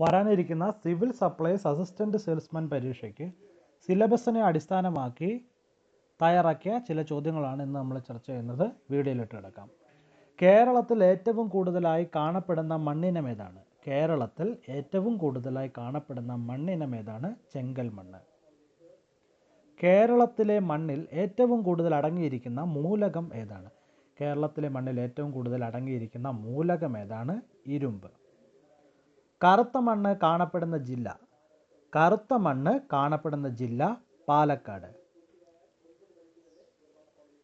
വരാനിരിക്കുന്ന civil supplies assistant salesman പരീക്ഷയ്ക്ക് സിലബസിനെ അടിസ്ഥാനമാക്കി തയ്യാറാക്കിയ ചില ചോദ്യങ്ങളാണ് ഇന്ന് നമ്മൾ ചർച്ച ചെയ്യുന്നത്. വീഡിയോയിലിട്ട് കിടക്കാം. കേരളത്തിൽ ഏറ്റവും കൂടുതലായി കാണപ്പെടുന്ന മണ്ണിനം ഏതാണ്? കേരളത്തിൽ ഏറ്റവും കൂടുതലായി കാണപ്പെടുന്ന മണ്ണിനം ഏതാണ്? ചെങ്കൽ മണ്ണ്. കേരളത്തിലെ മണ്ണിൽ ഏറ്റവും കൂടുതൽ അടങ്ങിയിരിക്കുന്ന മൂലകം ഏതാണ്? കേരളത്തിലെ മണ്ണിൽ ഏറ്റവും കൂടുതൽ അടങ്ങിയിരിക്കുന്ന മൂലകം ഏതാണ്? ഇരുമ്പ്. കറുത്ത മണ്ണ് കാണപ്പെടുന്ന ജില്ല. കറുത്ത മണ്ണ് കാണപ്പെടുന്ന ജില്ല പാലക്കാട്.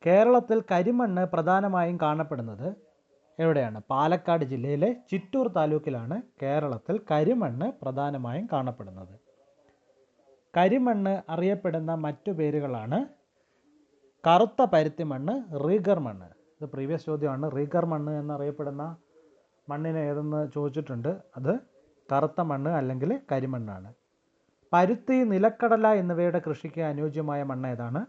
കേരളത്തിൽ കരിമണ്ണ് പ്രധാനമായും കാണപ്പെടുന്നത് എവിടെയാണ്? പാലക്കാട് ജില്ലയിലെ ചിറ്റൂർ താലൂക്കിലാണ് കേരളത്തിൽ കരിമണ്ണ് പ്രധാനമായും കാണപ്പെടുന്നത്. കരിമണ്ണ് അറിയപ്പെടുന്ന മറ്റു പേരുകളാണ് കറുത്ത പരുത്തി മണ്ണ് റീഗർ മണ്ണ്. ഇത് പ്രീവിയസ് ചോദ്യമാണ്. റീഗർ മണ്ണ് എന്നറിയപ്പെടുന്ന മണ്ണിനെ ഏതെന്ന് ചോദിച്ചിട്ടുണ്ട്. അത് കറുത്ത മണ്ണ് അല്ലെങ്കിൽ കരിമണ്ണാണ്. പരുത്തി നിലക്കടല എന്നിവയുടെ കൃഷിക്ക് അനുയോജ്യമായ മണ്ണ് ഏതാണ്?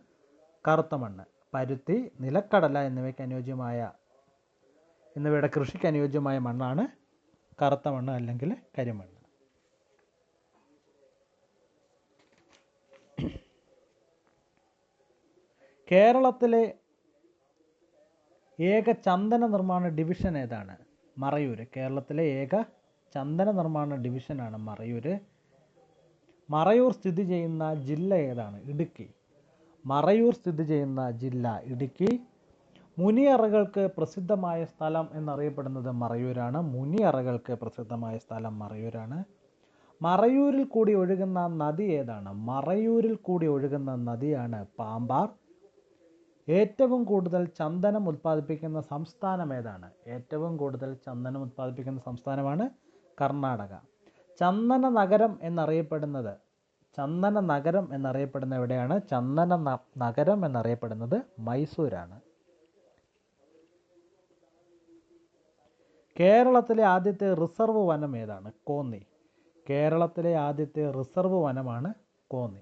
കറുത്ത മണ്ണ്. പരുത്തി നിലക്കടല എന്നിവയ്ക്ക് അനുയോജ്യമായ എന്നിവയുടെ കൃഷിക്ക് അനുയോജ്യമായ മണ്ണാണ് കറുത്ത മണ്ണ് അല്ലെങ്കിൽ കരിമണ്ണ്. കേരളത്തിലെ ഏക ചന്ദന നിർമ്മാണ ഡിവിഷൻ ഏതാണ്? മറയൂർ കേരളത്തിലെ ഏക ചന്ദന നിർമ്മാണ ഡിവിഷനാണ് മറയൂർ മറയൂർ സ്ഥിതി ചെയ്യുന്ന ജില്ല ഏതാണ്? ഇടുക്കി. മറയൂർ സ്ഥിതി ചെയ്യുന്ന ജില്ല ഇടുക്കി. മുനിയറകൾക്ക് പ്രസിദ്ധമായ സ്ഥലം എന്നറിയപ്പെടുന്നത് മറയൂരാണ്. മുനിയറകൾക്ക് പ്രസിദ്ധമായ സ്ഥലം മറയൂരാണ്. മറയൂരിൽ കൂടി ഒഴുകുന്ന നദി ഏതാണ്? മറയൂരിൽ കൂടി ഒഴുകുന്ന നദിയാണ് പാമ്പാർ. ഏറ്റവും കൂടുതൽ ചന്ദനം ഉത്പാദിപ്പിക്കുന്ന സംസ്ഥാനം ഏതാണ്? ഏറ്റവും കൂടുതൽ ചന്ദനം ഉത്പാദിപ്പിക്കുന്ന സംസ്ഥാനമാണ് കർണാടക. ചന്ദന നഗരം എന്നറിയപ്പെടുന്നത് ചന്ദന നഗരം എന്നറിയപ്പെടുന്ന എവിടെയാണ്? ചന്ദന നഗരം എന്നറിയപ്പെടുന്നത് മൈസൂരാണ്. കേരളത്തിലെ ആദ്യത്തെ റിസർവ് വനം ഏതാണ്? കോന്നി. കേരളത്തിലെ ആദ്യത്തെ റിസർവ് വനമാണ് കോന്നി.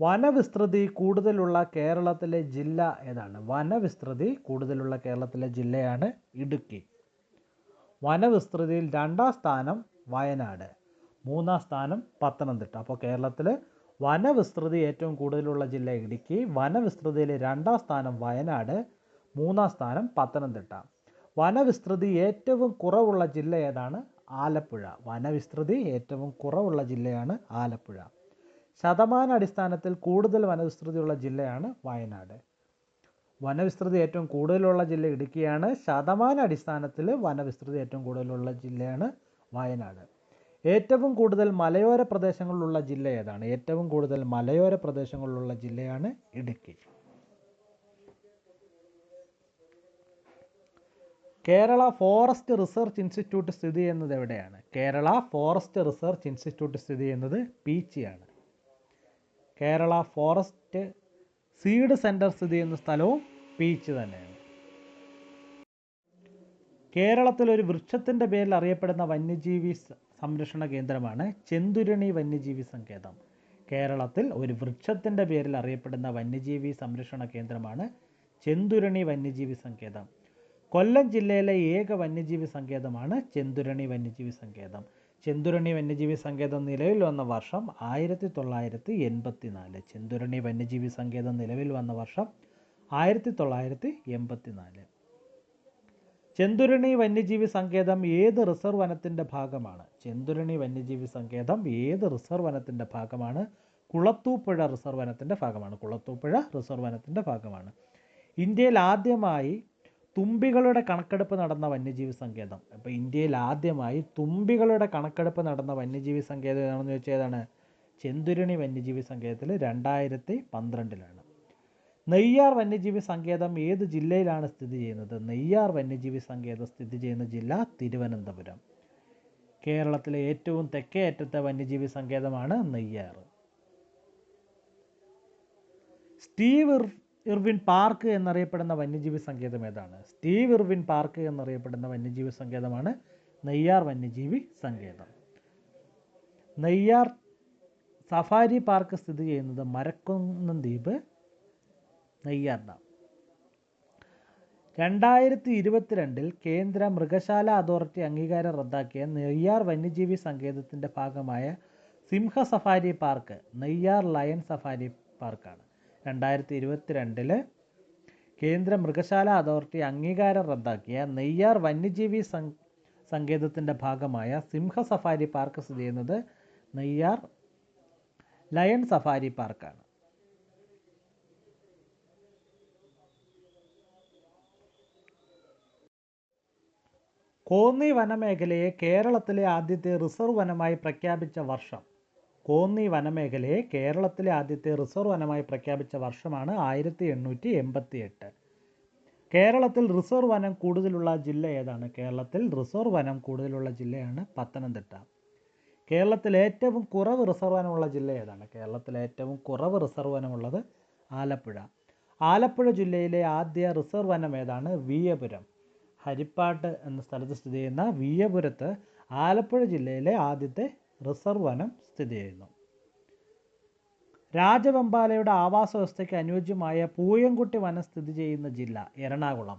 വനവിസ്തൃതി കൂടുതലുള്ള കേരളത്തിലെ ജില്ല ഏതാണ്? വനവിസ്തൃതി കൂടുതലുള്ള കേരളത്തിലെ ജില്ലയാണ് ഇടുക്കി. വനവിസ്തൃതിയിൽ രണ്ടാം സ്ഥാനം വയനാട് മൂന്നാം സ്ഥാനം പത്തനംതിട്ട. അപ്പോൾ കേരളത്തിൽ വനവിസ്തൃതി ഏറ്റവും കൂടുതലുള്ള ജില്ല ഇടുക്കി വനവിസ്തൃതിയിൽ രണ്ടാം സ്ഥാനം വയനാട് മൂന്നാം സ്ഥാനം പത്തനംതിട്ട. വനവിസ്തൃതി ഏറ്റവും കുറവുള്ള ജില്ല ഏതാണ്? ആലപ്പുഴ. വനവിസ്തൃതി ഏറ്റവും കുറവുള്ള ജില്ലയാണ് ആലപ്പുഴ. ശതമാന അടിസ്ഥാനത്തിൽ കൂടുതൽ വനവിസ്തൃതിയുള്ള ജില്ലയാണ് വയനാട്. വനവിസ്തൃതി ഏറ്റവും കൂടുതലുള്ള ജില്ല ഇടുക്കിയാണ്. ശതമാന അടിസ്ഥാനത്തിൽ വനവിസ്തൃതി ഏറ്റവും കൂടുതലുള്ള ജില്ലയാണ് വയനാട്. ഏറ്റവും കൂടുതൽ മലയോര പ്രദേശങ്ങളിലുള്ള ജില്ല ഏതാണ്? ഏറ്റവും കൂടുതൽ മലയോര പ്രദേശങ്ങളിലുള്ള ജില്ലയാണ് Idukki. Kerala forest research institute സ്ഥിതി ചെയ്യുന്നത് എവിടെയാണ്? കേരള ഫോറസ്റ്റ് റിസർച്ച് ഇൻസ്റ്റിറ്റ്യൂട്ട് സ്ഥിതി ചെയ്യുന്നത് പീച്ചിയാണ്. കേരള ഫോറസ്റ്റ് സീഡ് സെന്റർ സ്ഥിതി ചെയ്യുന്ന സ്ഥലവും പീച്ച് തന്നെയാണ്. കേരളത്തിൽ ഒരു വൃക്ഷത്തിന്റെ പേരിൽ അറിയപ്പെടുന്ന വന്യജീവി സംരക്ഷണ കേന്ദ്രമാണ് ചെന്തുരണി വന്യജീവി സങ്കേതം. കേരളത്തിൽ ഒരു വൃക്ഷത്തിന്റെ പേരിൽ അറിയപ്പെടുന്ന വന്യജീവി സംരക്ഷണ കേന്ദ്രമാണ് ചെന്തുരണി വന്യജീവി സങ്കേതം. കൊല്ലം ജില്ലയിലെ ഏക വന്യജീവി സങ്കേതമാണ് ചെന്തുരണി വന്യജീവി സങ്കേതം. ചെന്തുരണി വന്യജീവി സങ്കേതം നിലവിൽ വന്ന വർഷം ആയിരത്തി തൊള്ളായിരത്തി എൺപത്തി നാല് ചെന്തുരണി വന്യജീവി സങ്കേതം നിലവിൽ വന്ന വർഷം ആയിരത്തി തൊള്ളായിരത്തി എൺപത്തി നാല് ചെന്തുരണി വന്യജീവി സങ്കേതം ഏത് റിസർവ് വനത്തിന്റെ ഭാഗമാണ്? ചെന്തുരണി വന്യജീവി സങ്കേതം ഏത് റിസർവ് വനത്തിന്റെ ഭാഗമാണ്? കുളത്തൂപ്പുഴ റിസർവ് വനത്തിന്റെ ഭാഗമാണ്. കുളത്തൂപ്പുഴ റിസർവ് വനത്തിന്റെ ഭാഗമാണ്. ഇന്ത്യയിൽ ആദ്യമായി തുമ്പികളുടെ കണക്കെടുപ്പ് നടന്ന വന്യജീവി സങ്കേതം. അപ്പോൾ ഇന്ത്യയിൽ ആദ്യമായി തുമ്പികളുടെ കണക്കെടുപ്പ് നടന്ന വന്യജീവി സങ്കേതം ഏതാണെന്ന് ചോദിച്ചാൽ ഏതാണ്? ചെന്തുരണി വന്യജീവി സങ്കേതത്തിൽ രണ്ടായിരത്തി പന്ത്രണ്ടിലാണ്. നെയ്യാർ വന്യജീവി സങ്കേതം ഏത് ജില്ലയിലാണ് സ്ഥിതി ചെയ്യുന്നത്? നെയ്യാർ വന്യജീവി സങ്കേതം സ്ഥിതി ചെയ്യുന്ന ജില്ല തിരുവനന്തപുരം. കേരളത്തിലെ ഏറ്റവും തെക്കേ അറ്റത്തെ വന്യജീവി സങ്കേതമാണ് നെയ്യാർ. സ്റ്റീവ് ഇർവിൻ പാർക്ക് എന്നറിയപ്പെടുന്ന വന്യജീവി സങ്കേതം ഏതാണ്? സ്റ്റീവ് ഇർവിൻ പാർക്ക് എന്നറിയപ്പെടുന്ന വന്യജീവി സങ്കേതമാണ് നെയ്യാർ വന്യജീവി സങ്കേതം. നെയ്യാർ സഫാരി പാർക്ക് സ്ഥിതി ചെയ്യുന്നത് മരക്കുന്നം ദ്വീപ് നെയ്യാർ ഡാം. രണ്ടായിരത്തി ഇരുപത്തിരണ്ടിൽ കേന്ദ്ര മൃഗശാല അതോറിറ്റി അംഗീകാരം റദ്ദാക്കിയ നെയ്യാർ വന്യജീവി സങ്കേതത്തിന്റെ ഭാഗമായ Simha safari park Neyyar lion safari പാർക്കാണ്. രണ്ടായിരത്തി ഇരുപത്തിരണ്ടിൽ കേന്ദ്ര മൃഗശാല അതോറിറ്റി അംഗീകാരം റദ്ദാക്കിയ നെയ്യാർ വന്യജീവി സങ് സങ്കേതത്തിന്റെ ഭാഗമായ സിംഹ സഫാരി പാർക്ക് സ്ഥിതി ചെയ്യുന്നത് നെയ്യാർ ലയൺ സഫാരി പാർക്കാണ്. കോന്നി വനമേഖലയെ കേരളത്തിലെ ആദ്യത്തെ റിസർവ് വനമായി പ്രഖ്യാപിച്ച വർഷം കോന്നി വനമേഖലയെ കേരളത്തിലെ ആദ്യത്തെ റിസർവ് വനമായി പ്രഖ്യാപിച്ച വർഷമാണ് ആയിരത്തി എണ്ണൂറ്റി എൺപത്തി എട്ട് കേരളത്തിൽ റിസർവ് വനം കൂടുതലുള്ള ജില്ല ഏതാണ്? കേരളത്തിൽ റിസർവ് വനം കൂടുതലുള്ള ജില്ലയാണ് പത്തനംതിട്ട. കേരളത്തിൽ ഏറ്റവും കുറവ് റിസർവ് വനമുള്ള ജില്ല ഏതാണ്? കേരളത്തിൽ ഏറ്റവും കുറവ് റിസർവ് വനമുള്ളത് ആലപ്പുഴ. ആലപ്പുഴ ജില്ലയിലെ ആദ്യ റിസർവ് വനം ഏതാണ്? വീയപുരം. ഹരിപ്പാട്ട് എന്ന സ്ഥലത്ത് സ്ഥിതി ചെയ്യുന്ന വീയപുരത്ത് ആലപ്പുഴ ജില്ലയിലെ ആദ്യത്തെ റിസർവ് വനം സ്ഥിതി ചെയ്യുന്നു രാജവെമ്പാലയുടെ ആവാസ വ്യവസ്ഥയ്ക്ക് അനുയോജ്യമായ പൂയംകുട്ടി വനം സ്ഥിതി ചെയ്യുന്ന ജില്ല എറണാകുളം.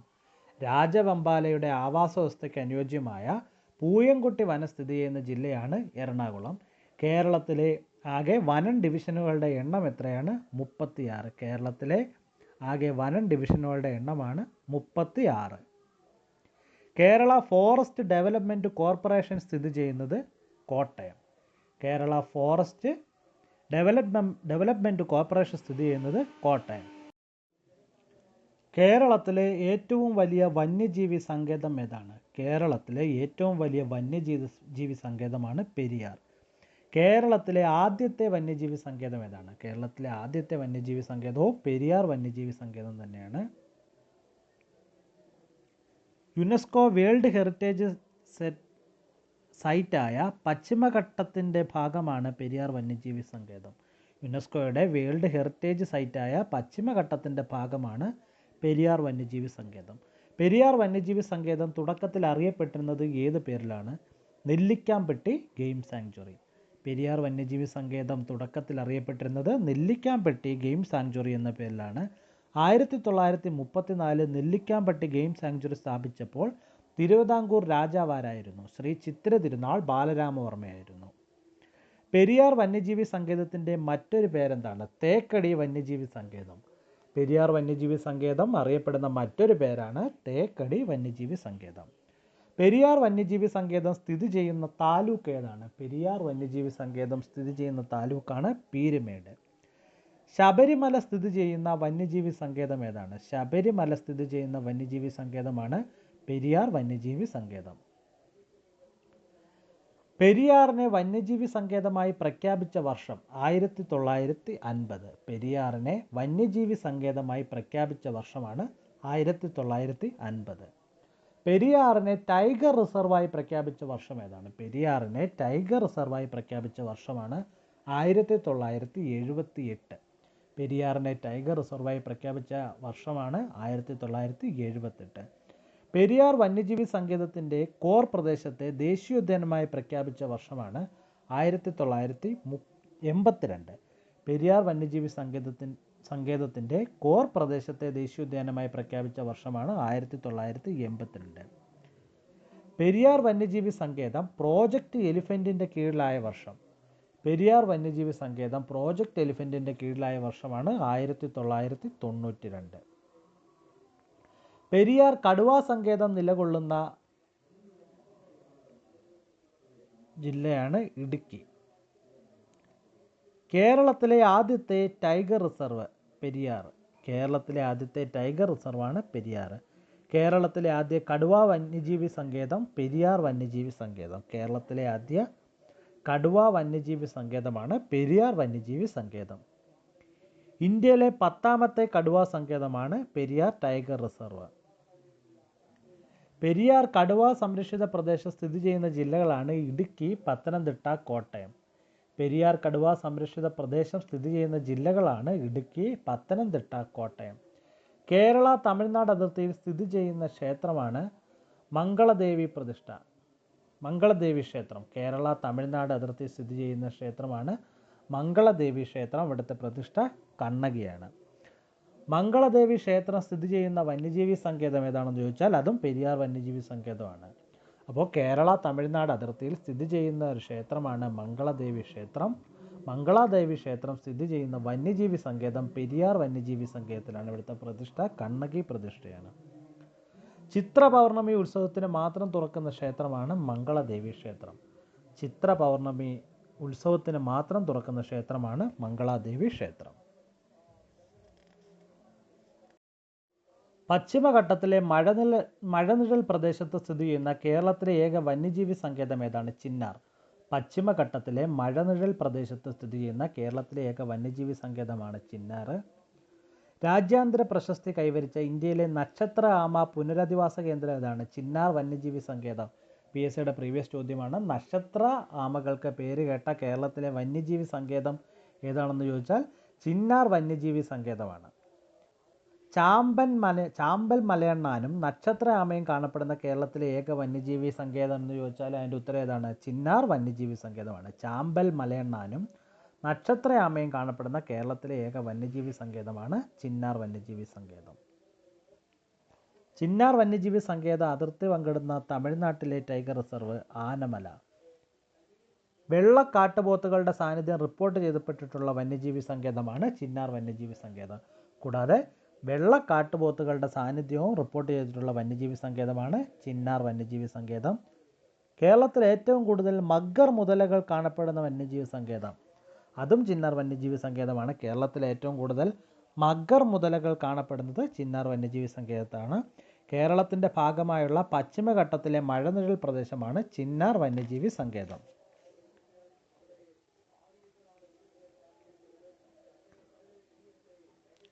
രാജവെമ്പാലയുടെ ആവാസ വ്യവസ്ഥയ്ക്ക് അനുയോജ്യമായ പൂയംകുട്ടി വനം സ്ഥിതി ചെയ്യുന്ന ജില്ലയാണ് എറണാകുളം. കേരളത്തിലെ ആകെ വനം ഡിവിഷനുകളുടെ എണ്ണം എത്രയാണ്? മുപ്പത്തിയാറ്. കേരളത്തിലെ ആകെ വനം ഡിവിഷനുകളുടെ എണ്ണമാണ് മുപ്പത്തി ആറ് കേരള ഫോറസ്റ്റ് ഡെവലപ്മെന്റ് കോർപ്പറേഷൻ സ്ഥിതി ചെയ്യുന്നത് Kottayam. Kerala forest development development corporation സ്ഥിതി ചെയ്യുന്നത് കോട്ടയം. കേരളത്തിലെ ഏറ്റവും വലിയ വന്യജീവി സങ്കേതം ഏതാണ്? കേരളത്തിലെ ഏറ്റവും വലിയ വന്യജീവി ജീവി സങ്കേതമാണ് പെരിയാർ. കേരളത്തിലെ ആദ്യത്തെ വന്യജീവി സങ്കേതം ഏതാണ്? കേരളത്തിലെ ആദ്യത്തെ വന്യജീവി സങ്കേതവും പെരിയാർ വന്യജീവി സങ്കേതം തന്നെയാണ്. യുനെസ്കോ വേൾഡ് ഹെറിറ്റേജ് സെറ്റ് സൈറ്റായ പശ്ചിമഘട്ടത്തിന്റെ ഭാഗമാണ് പെരിയാർ വന്യജീവി സങ്കേതം. യുനെസ്കോയുടെ വേൾഡ് ഹെറിറ്റേജ് സൈറ്റായ പശ്ചിമഘട്ടത്തിന്റെ ഭാഗമാണ് പെരിയാർ വന്യജീവി സങ്കേതം. പെരിയാർ വന്യജീവി സങ്കേതം തുടക്കത്തിൽ അറിയപ്പെട്ടിരുന്നത് ഏത് പേരിലാണ്? Nellikampatty game sanctuary. പെരിയാർ വന്യജീവി സങ്കേതം തുടക്കത്തിൽ അറിയപ്പെട്ടിരുന്നത് നെല്ലിക്കാമ്പെട്ടി ഗെയിം സാങ്ച്വറി എന്ന പേരിലാണ്. ആയിരത്തി തൊള്ളായിരത്തി മുപ്പത്തിനാല് നെല്ലിക്കാമ്പെട്ടി ഗെയിം സാങ്ച്വറി സ്ഥാപിച്ചപ്പോൾ തിരുവിതാംകൂർ രാജാവാരായിരുന്നു. ശ്രീ ചിത്ര തിരുനാൾ ബാലരാമവർമ്മയായിരുന്നു. പെരിയാർ വന്യജീവി സങ്കേതത്തിന്റെ മറ്റൊരു പേരെന്താണ്? തേക്കടി വന്യജീവി സങ്കേതം. പെരിയാർ വന്യജീവി സങ്കേതം അറിയപ്പെടുന്ന മറ്റൊരു പേരാണ് തേക്കടി വന്യജീവി സങ്കേതം. പെരിയാർ വന്യജീവി സങ്കേതം സ്ഥിതി ചെയ്യുന്ന താലൂക്ക് ഏതാണ്? പെരിയാർ വന്യജീവി സങ്കേതം സ്ഥിതി ചെയ്യുന്ന താലൂക്കാണ് പീരുമേട്. ശബരിമല സ്ഥിതി ചെയ്യുന്ന വന്യജീവി സങ്കേതം ഏതാണ്? ശബരിമല സ്ഥിതി ചെയ്യുന്ന വന്യജീവി സങ്കേതമാണ് പെരിയാർ വന്യജീവി സങ്കേതം. പെരിയാറിനെ വന്യജീവി സങ്കേതമായി പ്രഖ്യാപിച്ച വർഷം ആയിരത്തി തൊള്ളായിരത്തി അൻപത് പെരിയാറിനെ വന്യജീവി സങ്കേതമായി പ്രഖ്യാപിച്ച വർഷമാണ് ആയിരത്തി തൊള്ളായിരത്തി അൻപത് പെരിയാറിനെ ടൈഗർ റിസർവായി പ്രഖ്യാപിച്ച വർഷം ഏതാണ്? പെരിയാറിനെ ടൈഗർ റിസർവായി പ്രഖ്യാപിച്ച വർഷമാണ് ആയിരത്തി തൊള്ളായിരത്തി എഴുപത്തി എട്ട് പെരിയാറിനെ ടൈഗർ റിസർവായി പ്രഖ്യാപിച്ച വർഷമാണ് ആയിരത്തി തൊള്ളായിരത്തി എഴുപത്തെട്ട് പെരിയാർ വന്യജീവി സങ്കേതത്തിന്റെ കോർ പ്രദേശത്തെ ദേശീയോദ്യാനമായി പ്രഖ്യാപിച്ച വർഷമാണ് ആയിരത്തി തൊള്ളായിരത്തി മു എൺപത്തിരണ്ട്. പെരിയാർ വന്യജീവി സങ്കേതത്തിൻ സങ്കേതത്തിന്റെ കോർ പ്രദേശത്തെ ദേശീയോദ്യാനമായി പ്രഖ്യാപിച്ച വർഷമാണ് ആയിരത്തി തൊള്ളായിരത്തി എൺപത്തിരണ്ട്. പെരിയാർ വന്യജീവി സങ്കേതം പ്രോജക്റ്റ് എലിഫന്റിന്റെ കീഴിലായ വർഷം. പെരിയാർ വന്യജീവി സങ്കേതം പ്രോജക്റ്റ് എലിഫന്റിന്റെ കീഴിലായ വർഷമാണ് ആയിരത്തി തൊള്ളായിരത്തി തൊണ്ണൂറ്റി രണ്ട് പെരിയാർ കടുവാ സങ്കേതം നിലകൊള്ളുന്ന ജില്ലയാണ് ഇടുക്കി. കേരളത്തിലെ ആദ്യത്തെ ടൈഗർ റിസർവ് പെരിയാർ. കേരളത്തിലെ ആദ്യത്തെ ടൈഗർ റിസർവാണ് പെരിയാർ. കേരളത്തിലെ ആദ്യ കടുവ വന്യജീവി സങ്കേതം പെരിയാർ വന്യജീവി സങ്കേതം. കേരളത്തിലെ ആദ്യ കടുവ വന്യജീവി സങ്കേതമാണ് പെരിയാർ വന്യജീവി സങ്കേതം. ഇന്ത്യയിലെ പത്താമത്തെ കടുവ സങ്കേതമാണ് പെരിയാർ ടൈഗർ റിസർവ്. പെരിയാർ കടുവ സംരക്ഷിത പ്രദേശം സ്ഥിതി ചെയ്യുന്ന ജില്ലകളാണ് ഇടുക്കി പത്തനംതിട്ട കോട്ടയം. പെരിയാർ കടുവ സംരക്ഷിത പ്രദേശം സ്ഥിതി ചെയ്യുന്ന ജില്ലകളാണ് ഇടുക്കി പത്തനംതിട്ട കോട്ടയം. കേരള തമിഴ്നാട് അതിർത്തിയിൽ സ്ഥിതി ചെയ്യുന്ന ക്ഷേത്രമാണ് മംഗളദേവി പ്രതിഷ്ഠ. മംഗളദേവി ക്ഷേത്രം കേരള തമിഴ്നാട് അതിർത്തി സ്ഥിതി ചെയ്യുന്ന ക്ഷേത്രമാണ് മംഗളദേവി ക്ഷേത്രം. ഇവിടുത്തെ പ്രതിഷ്ഠ കണ്ണകിയാണ്. മംഗളദേവി ക്ഷേത്രം സ്ഥിതി ചെയ്യുന്ന വന്യജീവി സങ്കേതം ഏതാണെന്ന് ചോദിച്ചാൽ അതും പെരിയാർ വന്യജീവി സങ്കേതമാണ്. അപ്പോൾ കേരള തമിഴ്നാട് അതിർത്തിയിൽ സ്ഥിതി ചെയ്യുന്ന ഒരു ക്ഷേത്രമാണ് മംഗളദേവി ക്ഷേത്രം. മംഗളാദേവി ക്ഷേത്രം സ്ഥിതി ചെയ്യുന്ന വന്യജീവി സങ്കേതം പെരിയാർ വന്യജീവി സങ്കേതത്തിലാണ്. ഇവിടുത്തെ പ്രതിഷ്ഠ കണ്ണകി പ്രതിഷ്ഠയാണ്. ചിത്ര പൗർണമി ഉത്സവത്തിന് മാത്രം തുറക്കുന്ന ക്ഷേത്രമാണ് മംഗളദേവി ക്ഷേത്രം. ചിത്ര പൗർണമി ഉത്സവത്തിന് മാത്രം തുറക്കുന്ന ക്ഷേത്രമാണ് മംഗളാദേവി ക്ഷേത്രം. പശ്ചിമഘട്ടത്തിലെ മഴനില മഴനിഴൽ പ്രദേശത്ത് സ്ഥിതി ചെയ്യുന്ന കേരളത്തിലെ ഏക വന്യജീവി സങ്കേതം ഏതാണ്? ചിന്നാർ. പശ്ചിമഘട്ടത്തിലെ മഴനിഴൽ പ്രദേശത്ത് സ്ഥിതി ചെയ്യുന്ന കേരളത്തിലെ ഏക വന്യജീവി സങ്കേതമാണ് ചിന്നാർ. രാജ്യാന്തര പ്രശസ്തി കൈവരിച്ച ഇന്ത്യയിലെ നക്ഷത്ര ആമ പുനരധിവാസ കേന്ദ്രം ഏതാണ്? ചിന്നാർ വന്യജീവി സങ്കേതം. പി എസ് സിയുടെ പ്രീവിയസ് ചോദ്യമാണ് നക്ഷത്ര ആമകൾക്ക് പേര് കേട്ട കേരളത്തിലെ വന്യജീവി സങ്കേതം ഏതാണെന്ന് ചോദിച്ചാൽ ചിന്നാർ വന്യജീവി സങ്കേതമാണ്. ചാമ്പൻ മല ചാമ്പൽ മലയണ്ണാനും നക്ഷത്ര ആമയും കാണപ്പെടുന്ന കേരളത്തിലെ ഏക വന്യജീവി സങ്കേതം എന്ന് ചോദിച്ചാൽ അതിന്റെ ഉത്തരം ഏതാണ്? ചിന്നാർ വന്യജീവി സങ്കേതമാണ്. ചാമ്പൽ മലയണ്ണാനും നക്ഷത്ര ആമയും കാണപ്പെടുന്ന കേരളത്തിലെ ഏക വന്യജീവി സങ്കേതമാണ് ചിന്നാർ വന്യജീവി സങ്കേതം. ചിന്നാർ വന്യജീവി സങ്കേതം അതിർത്തി പങ്കിടുന്ന തമിഴ്നാട്ടിലെ ടൈഗർ റിസർവ് ആനമല. വെള്ള കാട്ടുപോത്തുകളുടെ സാന്നിധ്യം റിപ്പോർട്ട് ചെയ്യപ്പെട്ടിട്ടുള്ള വന്യജീവി സങ്കേതമാണ് ചിന്നാർ വന്യജീവി സങ്കേതം. കൂടാതെ വെള്ള കാട്ടുപോത്തുകളുടെ സാന്നിധ്യവും റിപ്പോർട്ട് ചെയ്തിട്ടുള്ള വന്യജീവി സങ്കേതമാണ് ചിന്നാർ വന്യജീവി സങ്കേതം. കേരളത്തിൽ ഏറ്റവും കൂടുതൽ മഗ്ഗർ മുതലകൾ കാണപ്പെടുന്ന വന്യജീവി സങ്കേതം. അതും ചിന്നാർ വന്യജീവി സങ്കേതമാണ്. കേരളത്തിൽ ഏറ്റവും കൂടുതൽ മഗ്ഗർ മുതലകൾ കാണപ്പെടുന്നത് ചിന്നാർ വന്യജീവി സങ്കേതത്താണ്. കേരളത്തിന്റെ ഭാഗമായുള്ള പശ്ചിമഘട്ടത്തിലെ മഴനിഴൽ പ്രദേശമാണ് ചിന്നാർ വന്യജീവി സങ്കേതം.